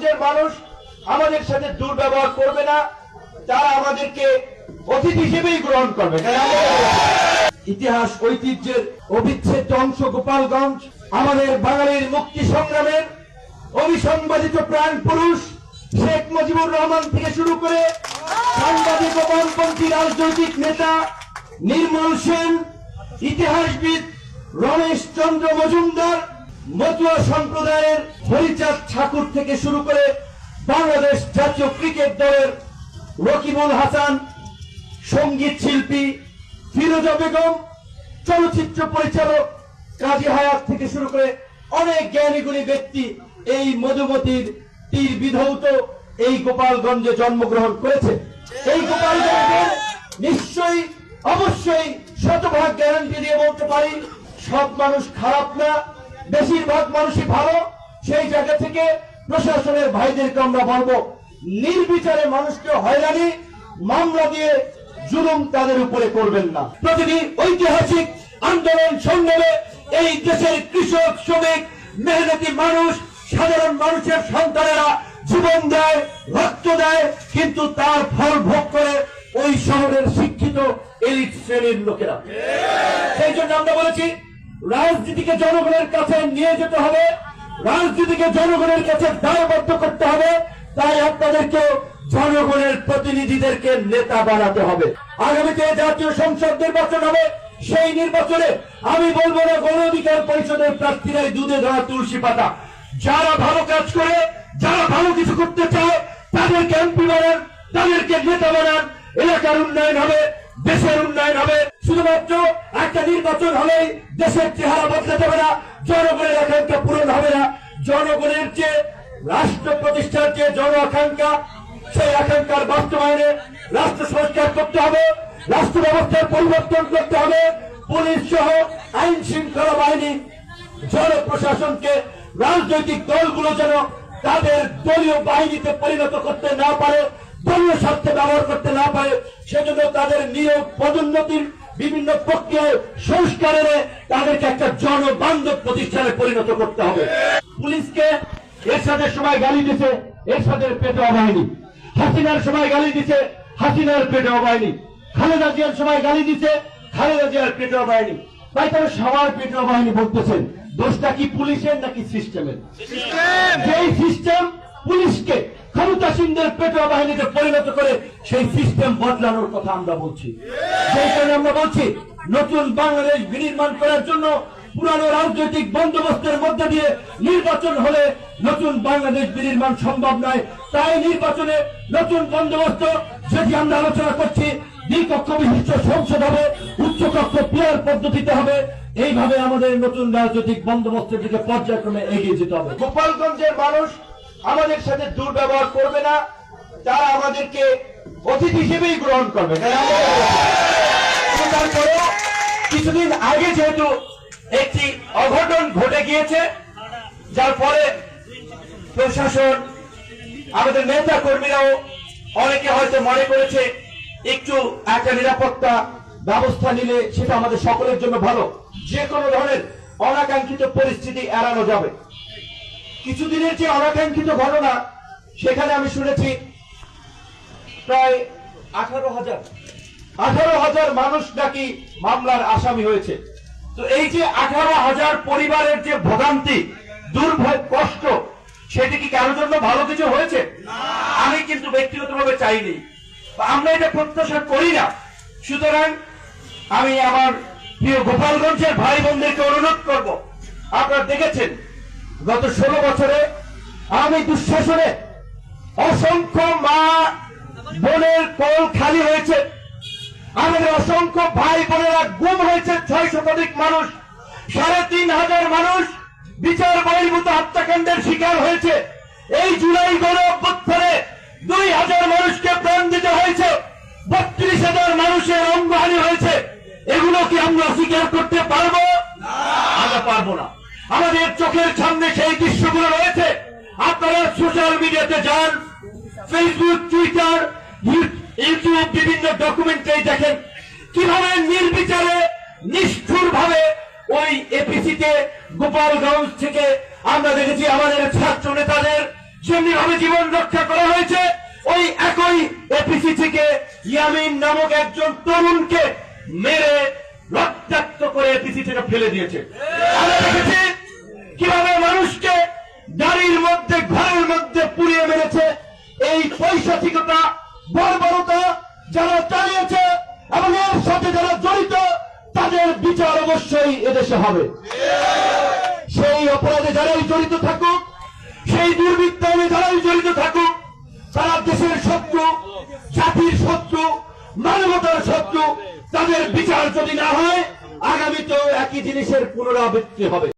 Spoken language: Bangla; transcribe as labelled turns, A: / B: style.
A: গোপালগঞ্জের মানুষ আমাদের সাথে দুর্ব্যবহার করবে না, তারা আমাদেরকে অতিথি হিসেবেই গ্রহণ করবে। ইতিহাস, ঐতিহ্যের অবিচ্ছেদ্য অংশ গোপালগঞ্জ, আমাদের বাঙালির মুক্তি সংগ্রামের অবিসংবাদিত প্রাণ পুরুষ শেখ মুজিবুর রহমান থেকে শুরু করে সাংবাদিক ও বামপন্থী রাজনৈতিক নেতা নির্মল সেন, ইতিহাসবিদ রমেশ চন্দ্র মজুমদার মতুয়া সম্প্রদায়ের হরিচাঁদ ঠাকুর থেকে শুরু করে বাংলাদেশ জাতীয় ক্রিকেট দলের রকিবুল হাসান, সংগীত শিল্পী ফিরোজা বেগম, চলচ্চিত্র পরিচালক কাজী হায়াত থেকে শুরু করে অনেক জ্ঞানীগুণী ব্যক্তি এই মধুমতির তীর বিধৌত এই গোপালগঞ্জে জন্মগ্রহণ করেছে। এই গোপালগঞ্জে নিশ্চয়ই, অবশ্যই শতভাগ গ্যারান্টি দিয়ে বলতে পারি, সব মানুষ খারাপ না। বেশিরভাগ মানুষই ভালো, সেই জায়গা থেকে প্রশাসনের ভাইদেরকে আমরা বলব, নির্বিচারে মানুষকে হয়রানি, মামলা দিয়ে জুলুম তাদের উপরে করবেন না। প্রতিটি ঐতিহাসিক আন্দোলন সংগ্রামে এই দেশের কৃষক, শ্রমিক, মেহনতি মানুষ, সাধারণ মানুষের সন্তানেরা জীবন দেয়, রক্ত দেয়, কিন্তু তার ফল ভোগ করে ওই শহরের শিক্ষিত এলিট শ্রেণির লোকেরা। সেই জন্য আমরা বলেছি রাজনীতিকে জনগণের কাছে নিয়ে যেতে হবে, রাজনীতিকে জনগণের কাছে দায়বদ্ধ করতে হবে, তাই আপনাদেরকে জনগণের প্রতিনিধিদেরকে নেতা বানাতে হবে। আগামীতে জাতীয় সংসদ নির্বাচন হবে, সেই নির্বাচনে আমি বলব না, গণ অধিকার পরিষদের প্রার্থীরাই দুধে দেওয়া তুলসী পাতা। যারা ভালো কাজ করে, যারা ভালো কিছু করতে চায়, তাদেরকে এমপি বানান, তাদেরকে নেতা বানান। এলাকার উন্নয়ন হবে, দেশের উন্নয়ন হবে শুধুমাত্র একটা নির্বাচন হলেই দেশের চেহারা বদলে যাবে না, জনগণের আকাঙ্ক্ষা পূরণ হবে না। জনগণের যে রাষ্ট্র প্রতিষ্ঠার যে জন আকাঙ্ক্ষা, সেই আকাঙ্ক্ষার বাস্তবায়নে রাষ্ট্র সংস্কার করতে হবে, রাষ্ট্র ব্যবস্থার পরিবর্তন করতে হবে, পুলিশ সহ আইন শৃঙ্খলা বাহিনী, জনপ্রশাসনকে রাজনৈতিক দলগুলো যেন তাদের দলীয় বাহিনীতে পরিণত করতে না পারে, দলীয় স্বার্থে ব্যবহার করতে না পারে, সেজন্য তাদের নিয়োগ পদোন্নতির বিভিন্ন প্রক্রিয়ায় সংস্কার এনে তাদেরকে একটা জনবান্ধব প্রতিষ্ঠানে পরিণত করতে হবে। পুলিশকে এরশাদের সময় গালি দিছে এরশাদের পেটে বাহিনী হাসিনার সময় গালি দিছে হাসিনার পেটে বাহিনী খালেদা জিয়ার সময় গালি দিছে খালেদা জিয়ার পেটে বাহিনী তাই তারা সবার পেটে বাহিনী বলতেছেন। দোষটা কি পুলিশের নাকি সিস্টেমের যেই সিস্টেম পুলিশকে ক্ষমতাসীনদের পেটোয়া বাহিনীতে পরিণত করে সেই সিস্টেম বদলানোর কথা আমরা বলছি। সেই কারণে আমরা বলছি, নতুন বাংলাদেশ বিনির্মাণ করার জন্য পুরানো রাজনৈতিক বন্দোবস্তের মধ্যে দিয়ে নির্বাচন হলে নতুন বাংলাদেশ বিনির্মাণ সম্ভব নয়। তাই নির্বাচনে নতুন বন্দোবস্ত যেটি আমরা আলোচনা করছি। দ্বিকক্ষ বিশিষ্ট সংসদ হবে, উচ্চকক্ষ পিয়ার পদ্ধতিতে হবে। এইভাবে আমাদের নতুন রাজনৈতিক বন্দোবস্তের দিকে পর্যায়ক্রমে এগিয়ে যেতে হবে। গোপালগঞ্জের মানুষ আমাদের সাথে দুর্ব্যবহার করবে না, তারা আমাদেরকে অতিথি হিসেবেই গ্রহণ করবে কিছুদিন আগে যেহেতু একটি অঘটন ঘটে গিয়েছে, যার ফলে প্রশাসন, আমাদের নেতা কর্মীরাও অনেকে হয়তো মনে করেছে, একটু একটা নিরাপত্তা ব্যবস্থা নিলে সেটা আমাদের সকলের জন্য ভালো। যে কোনো ধরনের অনাকাঙ্ক্ষিত পরিস্থিতি এড়ানো যাবে। কিছুদিনের যে অনাকাঙ্ক্ষিত ঘটনা সেখানে আমি শুনেছি প্রায় আঠারো হাজার। আঠারো হাজার মানুষ নাকি মামলার আসামি হয়েছে। তো এই যে আঠারো হাজার পরিবারের যে ভোগান্তি দুর্ভয় কষ্ট সেটি কি কারোর জন্য ভালো কিছু হয়েছে? আমি কিন্তু ব্যক্তিগতভাবে চাইনি। আমরা এটা প্রত্যাশা করি না। সুতরাং আমি আমার প্রিয় গোপালগঞ্জের ভাই বোনদেরকে অনুরোধ করব। আপনারা দেখেছেন গত ষোলো বছরে আমি দুঃশাসনে অসংখ্য মা বোনের কোল খালি হয়েছে। আমাদের অসংখ্য ভাই বোনেরা গুম হয়েছে। ছয় শতাধিক মানুষ সাড়ে তিন হাজার মানুষ বিচার বহির্ভূত হত্যাকাণ্ডের শিকার হয়েছে। এই জুলাই গণ অভ্যুত্থানে দুই হাজার মানুষকে প্রাণ দিতে হয়েছে। বত্রিশ হাজার মানুষের অঙ্গহানি হয়েছে। এগুলো কি আমরা স্বীকার করতে পারব? আমরা পারব না। আমাদের চোখের সামনে সেই দৃশ্যগুলো রয়েছে। আপনারা সোশ্যাল মিডিয়াতে যান ফেসবুক টুইটার ইউটিউব বিভিন্ন ডকুমেন্টারি দেখেন। কীভাবে নির্বিচারে নিষ্ঠুর ভাবে ওই এপিসিতে গোপালগঞ্জ থেকে আমরা দেখেছি আমাদের ছাত্র নেতাদের যেমনি ভাবে জীবন রক্ষা করা হয়েছে। ওই একই এপিসি থেকে ইয়ামিন নামক একজন তরুণকে মেরে রক্তাক্ত করে এপিসি থেকে ফেলে দিয়েছে। আমরা দেখেছি কীভাবে মানুষকে গাড়ির মধ্যে, ঘরের মধ্যে পুড়িয়ে মেরেছে, এই পৈশাচিকতা, বর্বরতা যারা চালিয়েছে এবং এর সাথে যারা জড়িত, তাদের বিচার অবশ্যই এদেশে হবে। সেই অপরাধে যারাই জড়িত থাকুক, সেই দুর্বৃত্তায়নে যারাই জড়িত থাকুক, তারা দেশের শত্রু, জাতির শত্রু, মানবতার শত্রু, তাদের বিচার যদি না হয়, আগামীতেও একই জিনিসের পুনরাবৃত্তি হবে।